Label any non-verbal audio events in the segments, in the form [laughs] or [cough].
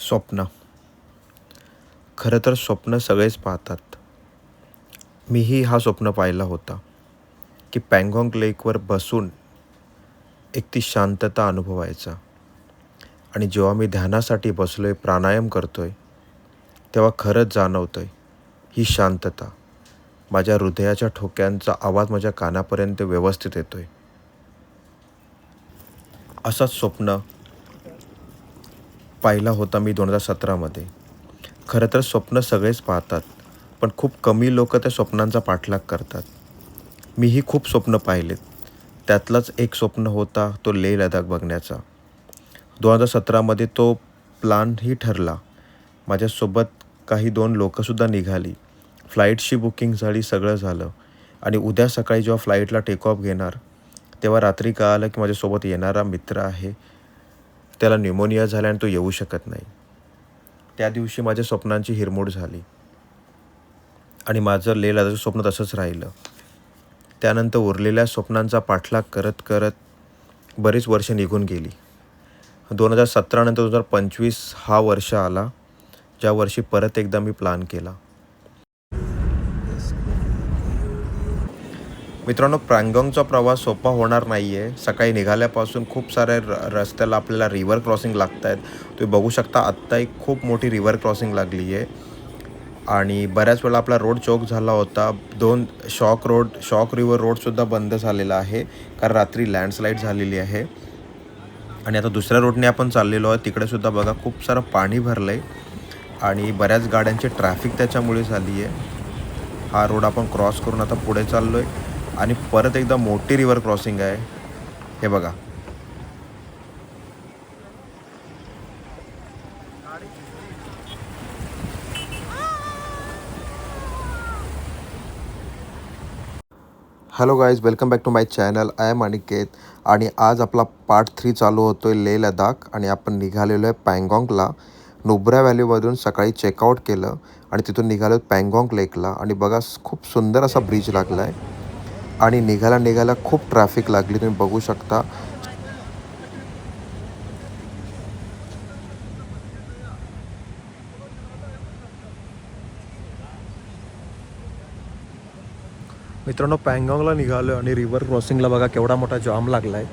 स्वप्न. खरं तर स्वप्न सगळेच पाहतात. मीही हा स्वप्न पाहिला होता की पँगॉंग लेकवर बसून एक ती शांतता अनुभवायचा. आणि जेव्हा मी ध्यानासाठी बसलो आहे प्राणायाम करतो आहे तेव्हा खरंच जाणवतो आहे ही शांतता माझ्या हृदयाच्या ठोक्यांचा आवाज माझ्या कानापर्यंत व्यवस्थित येतो आहे असंच स्वप्न पाहिला होता मी दोन हजार सतरामध्ये. खरं तर स्वप्न सगळेच पाहतात पण खूप कमी लोक त्या स्वप्नांचा पाठलाग करतात. मीही खूप स्वप्न पाहिलेत. त्यातलंच एक स्वप्न होता तो लेह लडाख बघण्याचा. दोन हजार सतरामध्ये तो प्लानही ठरला. माझ्यासोबत काही दोन लोकंसुद्धा निघाली. फ्लाईटची बुकिंग झाली सगळं झालं. आणि उद्या सकाळी जेव्हा फ्लाईटला टेक ऑफ घेणार तेव्हा रात्री कळालं की माझ्यासोबत येणारा मित्र आहे त्याला न्युमोनिया झाला आणि तो येऊ शकत नाही. त्या दिवशी माझ्या स्वप्नांची हिरमोड झाली. आणि माझं लेलाचं स्वप्न तसंच राहिलं. त्यानंतर उरलेल्या स्वप्नांचा पाठलाग करत करत बरीच वर्ष निघून गेली. दोन हजार सतरानंतर दोन हजार पंचवीस हा वर्ष आला ज्या वर्षी परत एकदा मी प्लान केला. मित्रांनो प्रँगॉंगचा प्रवास सोपा होणार नाही आहे सकाळी निघाल्यापासून खूप साऱ्या र रस्त्याला आपल्याला रिव्हर क्रॉसिंग लागत आहेत तुम्ही बघू शकता आत्ता एक खूप मोठी रिव्हर क्रॉसिंग लागली आहे आणि बऱ्याच वेळा आपला रोड चौक झाला होता. दोन शॉक रोड शॉक रिव्हर रोडसुद्धा बंद झालेला आहे. कारण रात्री लँडस्लाईड झालेली आहे. आणि आता दुसऱ्या रोडने आपण चाललेलो आहे तिकडेसुद्धा बघा खूप सारं पाणी भरलं आहे आणि बऱ्याच गाड्यांची ट्रॅफिक त्याच्यामुळे झाली आहे हा रोड आपण क्रॉस करून आता पुढे चाललो आहे आणि परत एकदा मोठी रिव्हर क्रॉसिंग आहे. हे बघा. Hello guys welcome back to my channel I am Aniket आणि आज आपला पार्ट थ्री चालू होतो आहे लेह लडाख आणि आपण निघालेलो आहे पँगॉंगला. नुब्रा व्हॅलीमधून सकाळी चेकआउट केलं आणि तिथून निघालो पँगॉंग लेकला आणि बघा खूप सुंदर असा ब्रिज लागला आहे आणि निघायला निघायला खूप ट्रॅफिक लागली. तुम्ही बघू शकता. मित्रांनो पँगॉंगला निघालो आणि रिव्हर क्रॉसिंगला बघा केवढा मोठा जाम लागला आहे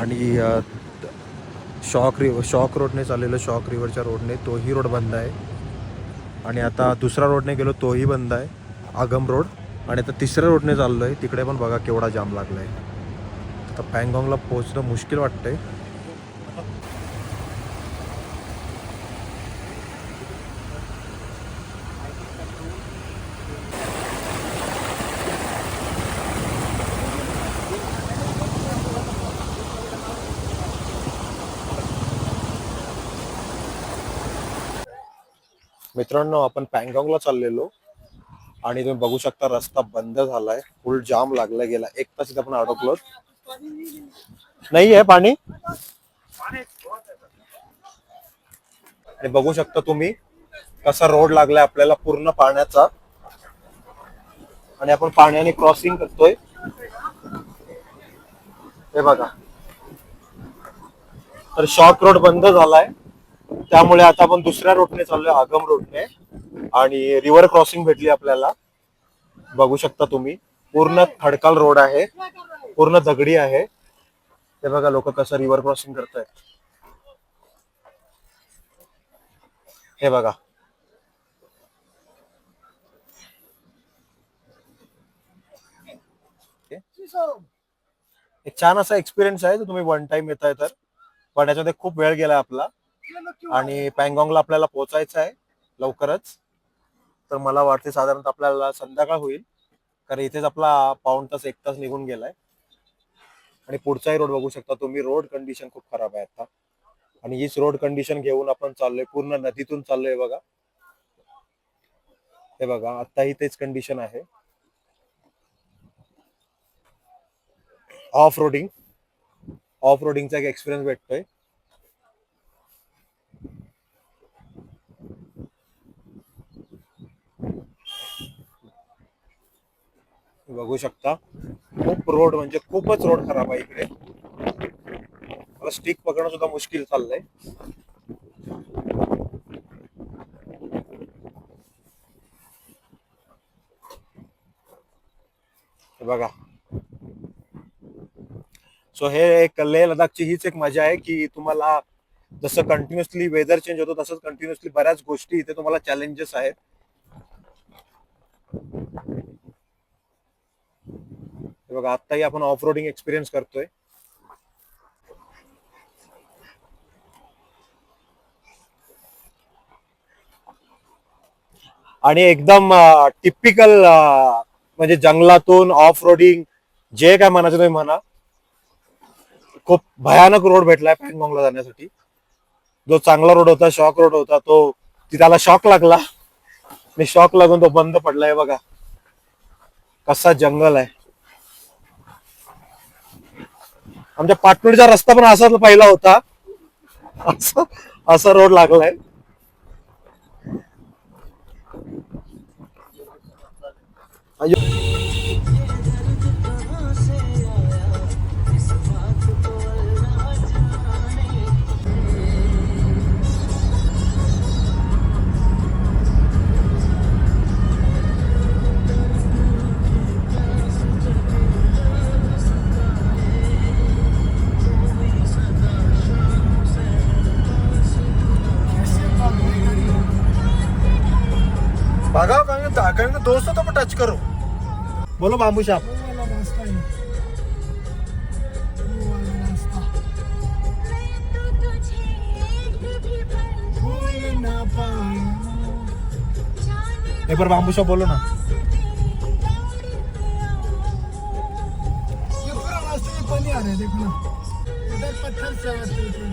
आणि शॉक रिव्हर शॉक रोडने चाललेलो शॉक रिव्हरच्या रोडने तोही रोड बंद आहे. आणि आता दुसरा रोडने गेलो तोही बंद आहे. आगम रोड आणि आता तिसऱ्या रोडने चाललो आहे तिकडे पण बघा केवढा जाम लागला आहे आता पँगॉंगला पोहोचणं मुश्किल वाटतंय. मित्रांनो आपण पँगॉंगला चाललेलो. आणि तुम्ही बघू शकता रस्ता बंद झालाय. फुल जाम लागला गेला. एक तास इथे आपण अडकलो नाही आहे पाणी. आणि बघू शकता तुम्ही कसा रोड लागलाय आपल्याला पूर्ण पाण्याचा. आणि आपण पाण्याने क्रॉसिंग करतोय. हे बघा. तर शॉर्ट रोड बंद झालाय. त्यामुळे आता आपण दुसऱ्या रोडने चाललोय आगम रोडने आणि रिव्हर क्रॉसिंग भेटली आपल्याला. बघू शकता तुम्ही. पूर्ण खडकाल रोड आहे. पूर्ण दगडी आहे. हे बघा लोक कसं रिव्हर क्रॉसिंग करतायत. हे बघा. एक छान असा एक्सपिरियन्स आहे तुम्ही वन टाइम येताय तर. पण याच्यामध्ये खूप वेळ गेला आपला. आणि पँगॉंगला आपल्याला पोहोचायचं आहे लवकरच. तर मला वाटते साधारणतः आपल्याला संध्याकाळ होईल. कारण इथेच आपला पाऊण तास एक तास निघून गेलाय. आणि पुढचाही रोड बघू शकता तुम्ही. रोड कंडिशन खूप खराब आहे आता. आणि हीच रोड कंडिशन घेऊन आपण चाललोय. पूर्ण नदीतून चाललोय बघा. हे बघा आताही तेच कंडिशन आहे. ऑफ रोडिंग ऑफ रोडिंगचा एक एक्सपिरियन्स भेटतोय. बघू शकता. खूप रोड म्हणजे खूपच रोड खराब आहे इकडे. स्टिक पकडणं सुद्धा मुश्किल चाललंय. बघा. सो हे एक लेह लडाखची हीच एक मजा आहे की तुम्हाला जसं कंटिन्युअसली वेदर चेंज होतो तसंच कंटिन्युअसली बऱ्याच गोष्टी इथे तुम्हाला चॅलेंजेस आहेत. हे बघा आत्ताही आपण ऑफ रोडिंग एक्सपिरियन्स करतोय. आणि एकदम टिपिकल म्हणजे जंगलातून ऑफ रोडिंग जे काय म्हणायचं तुम्ही म्हणा. खूप भयानक रोड भेटलाय पॅनगॉंगला जाण्यासाठी. जो चांगला रोड होता शॉक रोड होता तो तिथाला शॉक लागला. आणि शॉक लागून तो बंद पडलाय बघा. कसा जंगल आहे. आमच्या पाटणीचा रस्ता पण असाच पहिला होता. असा असा रोड लागलाय. अयो कहीं दोस्तों तो टच करो। बोलो बाबू साहब। वो वाला रास्ता है वो वाला रास्ता भूल ना पाए एक बार बाबू साहब बोलो ना। ये पूरा रास्ते में पानी आ रहा है देखो ना। इधर पत्थर से आते थे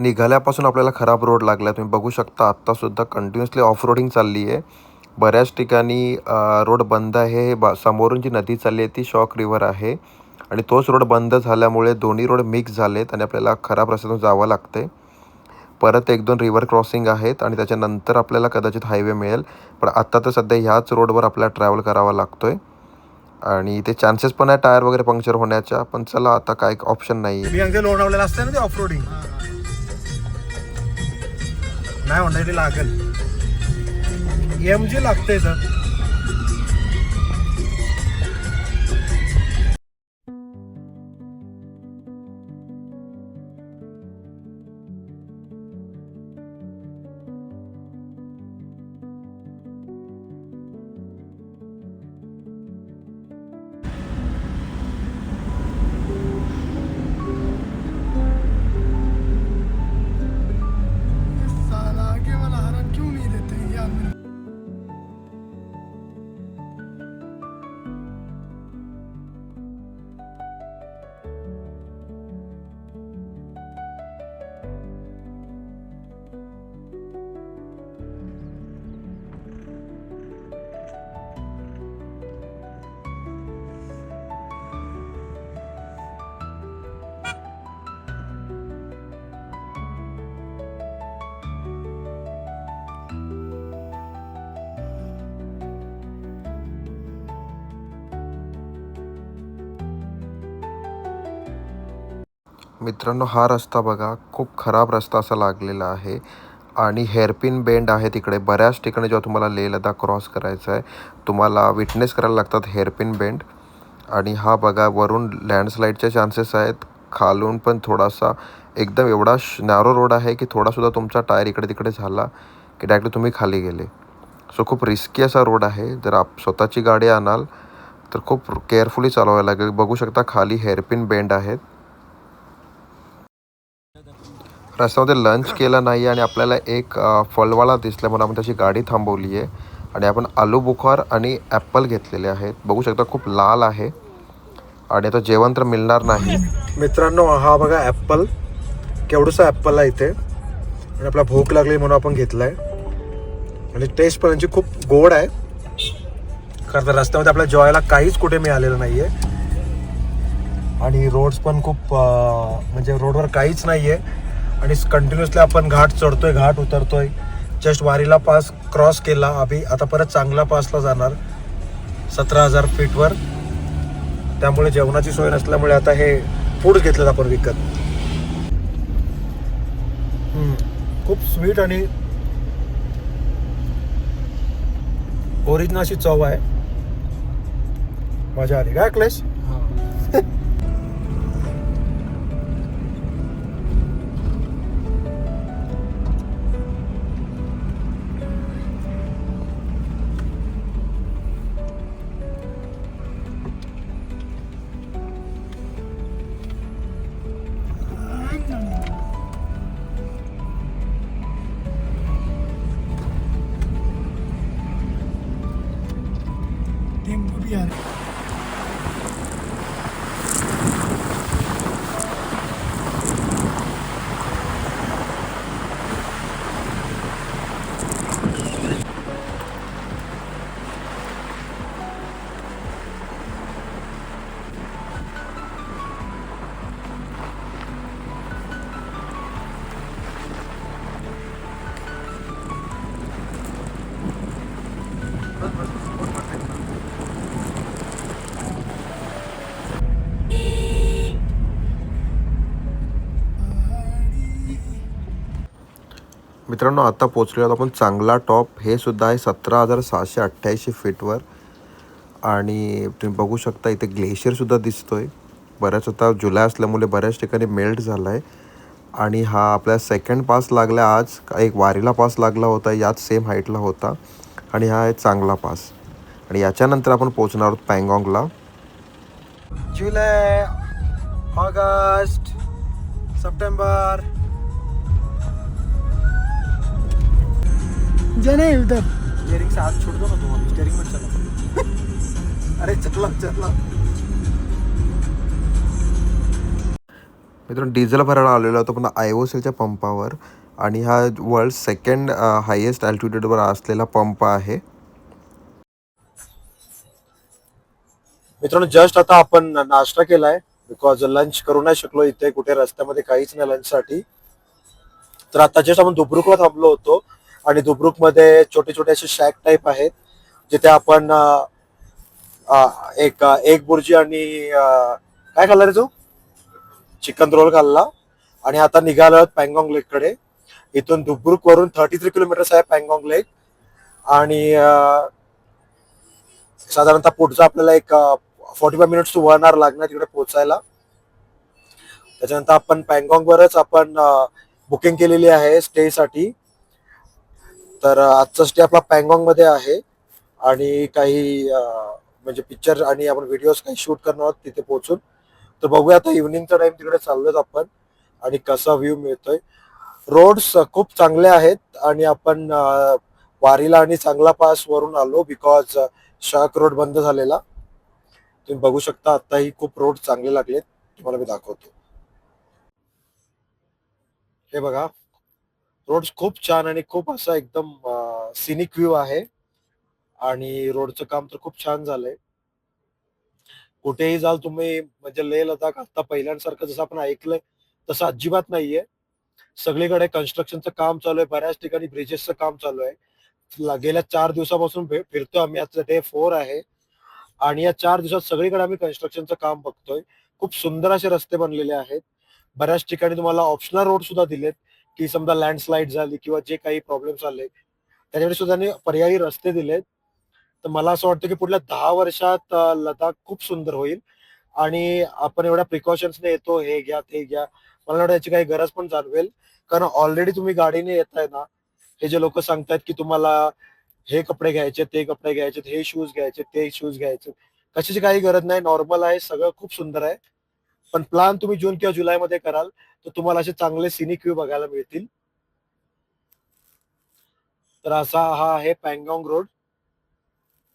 निघाल्यापासून आपल्याला खराब रोड लागला तुम्ही बघू शकता आत्तासुद्धा कंटिन्युअसली ऑफ रोडिंग चालली आहे. बऱ्याच ठिकाणी रोड बंद आहे. हे बा समोरून जी नदी चालली आहे ती शॉक रिव्हर आहे. आणि तोच रोड बंद झाल्यामुळे दोन्ही रोड मिक्स झालेत आणि आपल्याला खराब रस्त्यातून जावं लागते परत एक दोन रिव्हर क्रॉसिंग आहेत आणि त्याच्यानंतर आपल्याला कदाचित हायवे मिळेल. पण आत्ता तर सध्या ह्याच रोडवर आपल्याला ट्रॅव्हल करावा लागतोय. आणि ते चान्सेस पण आहे टायर वगैरे पंक्चर होण्याच्या पण चला आता काय ऑप्शन नाही आहे लोणावलेला ना ते ऑफ रोडिंग नाही म्हणता लागेल. एम जी लागते तर. मित्रांनो हा रस्ता बघा खूप खराब रस्ता असा लागलेला आहे. आणि हेअरपिन बेंड आहे तिकडे. बऱ्याच ठिकाणी जेव्हा तुम्हाला लेह लडाख क्रॉस करायचं आहे तुम्हाला विटनेस करायला लागतात हेअरपिन बेंड. आणि हा बघा वरून लँडस्लाईडचे चान्सेस आहेत. खालून पण थोडासा एकदम एवढा नॅरो रोड आहे की थोडासुद्धा तुमचा टायर इकडे तिकडे झाला की डायरेक्टली तुम्ही खाली गेले. सो खूप रिस्की असा रोड आहे. जर आप स्वतःची गाडी आणाल तर खूप केअरफुली चालवावं लागेल. बघू शकता खाली हेअरपिन बेंड आहेत. रस्त्यामध्ये लंच केलं नाही आणि आपल्याला एक अ, फळवाळा दिसला म्हणून आपण त्याची गाडी थांबवली आहे. आणि आपण आलू बुखार आणि ॲपल घेतलेले आहेत. बघू शकता खूप लाल आहे. आणि आता जेवण तर मिळणार नाही. मित्रांनो हा बघा ॲपल केवढंसं ॲपल आहे इथे. आणि आपला भूक लागली म्हणून आपण घेतलाय. आणि टेस्ट पण यांची खूप गोड आहे. खरं तर रस्त्यामध्ये आपल्या जॉयला काहीच कुठे मिळालेलं नाही आहे आणि रोड्स पण खूप म्हणजे रोडवर काहीच नाही आहे आणि कंटिन्युअसली आपण घाट चढतोय घाट उतरतोय. जस्ट वारीला पास क्रॉस केला अभि आता परत चांगला पासला जाणार. सतरा हजार फीटवर त्यामुळे जेवणाची सोय नसल्यामुळे आता हे फूड घेतलेलं आपण विकत. खूप स्वीट आणि ओरिजिनल अशी चव आहे. मजा आली काय क्लेश tempo do piano. मित्रांनो आता पोचलेलो आहोत आपण चांगला टॉप. हे सुद्धा आहे सतरा हजार सहाशे अठ्ठ्याऐंशी फीटवर आणि तुम्ही बघू शकता इथे ग्लेशियरसुद्धा दिसतोय. बऱ्याच आता जुलै असल्यामुळे बऱ्याच ठिकाणी मेल्ट झाला आहे आणि हा आपल्या सेकंड पास लागला आज. एक वारीला पास लागला होता याच सेम हाईटला होता. आणि हा आहे चांगला पास आणि याच्यानंतर आपण पोचणार आहोत पँगॉंगला. जुलै ऑगस्ट सप्टेंबर जने उधर स्टेरिंग से हाथ छोड़ दो ना तुम स्टेरिंग में चला। [laughs] अरे चला चला। मित्रांनो डिझेल भरायला आलेलो होतो पण आय ओ सीच्या पंपावर आणि हा वर्ल्ड सेकंड हायेस्ट अल्टिट्यूडवर असलेला पंप आहे. मित्रांनो जस्ट आता आपण नाश्ता केलाय. बिकॉज लंच करू नाही शकलो इथे कुठे रस्त्यामध्ये काहीच नाही लंच साठी. तर आता जस्ट आपण दुबरुकला थांबलो होतो. आणि दुब्रुकमध्ये छोटे छोटे असे शॅक टाईप आहेत जिथे आपण एक एक बुर्जी आणि काय खाल्ला रे तू? चिकन रोल खाल्ला. आणि आता निघालो पँगॉंग लेककडे. इथून दुबरुक वरून थर्टी थ्री किलोमीटर्स आहे पँगॉंग लेक आणि साधारणतः पुढचं आपल्याला एक forty five minutes to one hour लागणार तिकडे पोहोचायला. त्याच्यानंतर आपण पँगॉंग वरच आपण बुकिंग केलेली आहे स्टेसाठी तर आजचा स्टे आपला पँगॉंगमध्ये आहे. आणि काही म्हणजे पिक्चर आणि आपण व्हिडिओज काही शूट करणार आहोत तिथे पोहोचून. तर बघूया आता इव्हनिंगचा टाइम तिकडे चाललोय आपण. आणि कसा व्ह्यू मिळतोय. रोड्स खूप चांगले आहेत. आणि आपण वारीला आणि चांगला पास वरून आलो बिकॉज शाक रोड बंद झालेला. तुम्ही बघू शकता आताही खूप रोड चांगले लागलेत. तुम्हाला मी दाखवतो. हे बघा. रोड खूप छान आणि खूप असा एकदम सिनिक व्ह्यू आहे. आणि रोडचं काम तर खूप छान झालंय. कुठेही जाल तुम्ही म्हणजे लेह लडाख आता पहिल्यांसारखं जसं आपण ऐकलंय तसं अजिबात नाहीये. सगळीकडे कन्स्ट्रक्शनचं काम चालू आहे. बऱ्याच ठिकाणी ब्रिजेसचं काम चालू आहे. गेल्या चार दिवसापासून फिरतोय आम्ही. आता डे फोर आहे. आणि या चार दिवसात सगळीकडे आम्ही कन्स्ट्रक्शनचं काम बघतोय. खूप सुंदर असे रस्ते बनलेले आहेत. बऱ्याच ठिकाणी तुम्हाला ऑप्शनल रोड सुद्धा दिलेत. की समजा लँडस्लाईड झाली किंवा जे काही प्रॉब्लेम्स आले त्याच्याकडे सुद्धा पर्यायी रस्ते दिलेत. तर मला असं वाटतं की पुढल्या दहा वर्षात लडाख खूप सुंदर होईल. आणि आपण एवढ्या प्रिकॉशन्सने येतो हे घ्या ते घ्या. मला वाटतं याची काही गरज पण जाणवेल. कारण ऑलरेडी तुम्ही गाडीने येताय ना हे जे लोक सांगतायत की तुम्हाला हे कपडे घ्यायचे ते कपडे घ्यायचे हे शूज घ्यायचे ते शूज घ्यायचे. कशाची काही गरज नाही. नॉर्मल आहे सगळं खूप सुंदर आहे. पण प्लान तुम्ही जून किंवा जुलैमध्ये कराल तर तुम्हाला असे चांगले सिनिक व्ह्यू बघायला मिळतील. तर असा हा आहे पँगॉंग रोड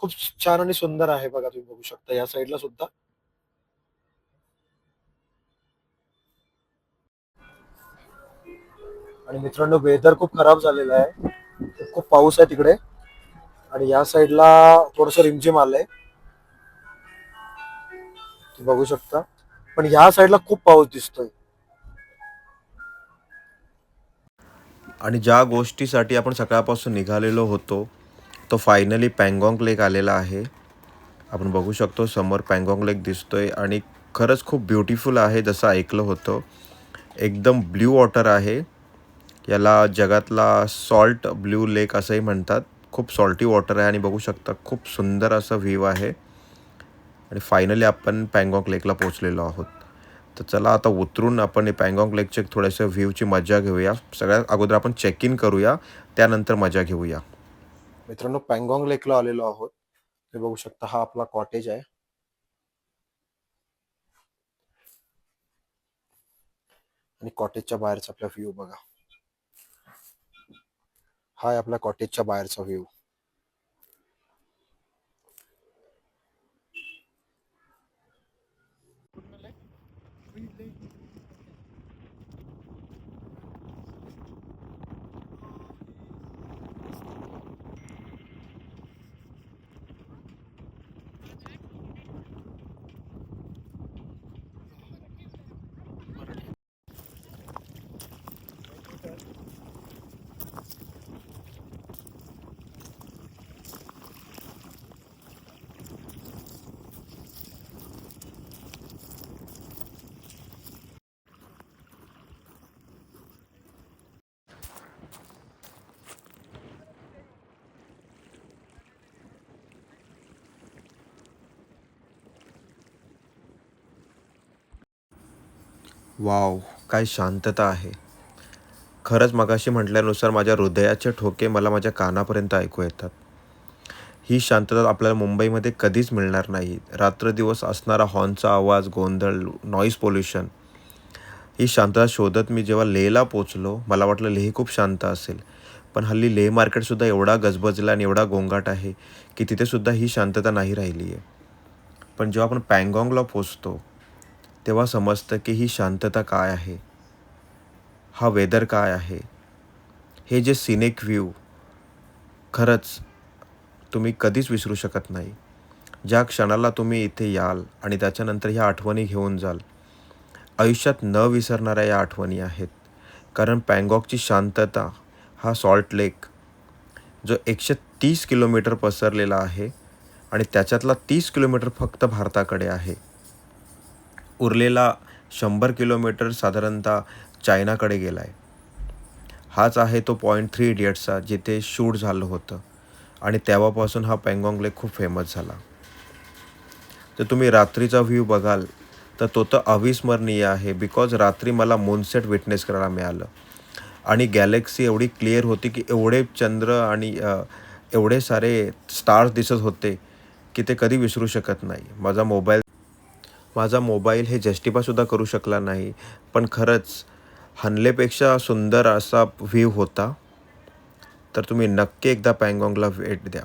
खूप छान आणि सुंदर आहे बघा तुम्ही बघू शकता या साईडला सुद्धा. आणि मित्रांनो वेदर खूप खराब झालेलं आहे. खूप पाऊस आहे तिकडे. आणि या साईडला थोडस रिमझिम आलंय. तुम्ही बघू शकता. पण ह्या साईडला खूप पाऊस दिसतोय. आणि ज्या गोष्टीसाठी आपण सकाळपासून निघालेलो होतो तो फायनली पँगॉंग लेक आलेला आहे. आपण बघू शकतो समोर पँगॉंग लेक दिसतोय आणि खरंच खूप ब्युटिफुल आहे जसं ऐकलं होतं. एकदम ब्ल्यू वॉटर आहे. याला जगातला सॉल्ट ब्ल्यू लेक असंही म्हणतात. खूप सॉल्टी वॉटर आहे आणि बघू शकता खूप सुंदर असं व्ह्यू आहे. आणि फायनली आपण पँगॉंग लेकला पोचलेलो आहोत. तर चला आता उतरून आपण हे पँगॉंग लेकचे थोड्याशा व्ह्यूची मजा घेऊया. सगळ्यात अगोदर आपण चेक इन करूया त्यानंतर मजा घेऊया. मित्रांनो पँगॉंग लेकला आलेलो आहोत. ते बघू शकता हा आपला कॉटेज आहे. आणि कॉटेजच्या बाहेरचा आपला व्ह्यू बघा. हा आहे आपल्या कॉटेजच्या बाहेरचा व्ह्यू वाव काय शांतता आहे. खरंच मगाशी म्हटल्यानुसार माझ्या हृदयाचे ठोके मला माझ्या कानापर्यंत ऐकू येतात. ही शांतता आपल्याला मुंबईमध्ये कधीच मिळणार नाही. रात्रदिवस असणारा हॉर्नचा आवाज गोंधळ नॉईज पोल्युशन ही शांतता शोधत मी जेव्हा लेहला पोचलो मला वाटलं लेह खूप शांत असेल. पण हल्ली लेह मार्केटसुद्धा एवढा गजबजला आणि एवढा गोंगाट आहे की तिथेसुद्धा ही शांतता नाही राहिली आहे पण जेव्हा आपण पँगाँगला पोचतो तेव्हा समजतं की ही शांतता काय आहे? हा वेदर काय आहे? हे जे सिनेक व्ह्यू खरंच तुम्ही कधीच विसरू शकत नाही. ज्या क्षणाला तुम्ही इथे याल आणि त्याच्यानंतर ह्या आठवणी घेऊन जाल आयुष्यात न विसरणाऱ्या या आठवणी आहेत. कारण पँगॉकची शांतता हा सॉल्ट लेक जो एकशे तीस किलोमीटर पसरलेला आहे आणि त्याच्यातला तीस किलोमीटर फक्त भारताकडे आहे उरलेला शंभर किलोमीटर साधारणतः चायनाकडे गेला आहे हाच आहे तो पॉईंट थ्री इडियट्सचा जिथे शूट झालं होतं. आणि तेव्हापासून हा पँगॉंग लेक खूप फेमस झाला. तर तुम्ही रात्रीचा व्ह्यू बघाल तर तो तर अविस्मरणीय आहे बिकॉज रात्री मला मोनसेट विटनेस करायला मिळालं. आणि गॅलेक्सी एवढी क्लिअर होती की एवढे चंद्र आणि एवढे सारे स्टार्स दिसत होते की ते कधी विसरू शकत नाही. माझा मोबाईल माझा मोबाईल हे जस्टिफायसुद्धा करू शकला नाही. पण खरंच हनलेपेक्षा सुंदर असा व्ह्यू होता. तर तुम्ही नक्की एकदा पँगॉंगला भेट द्या.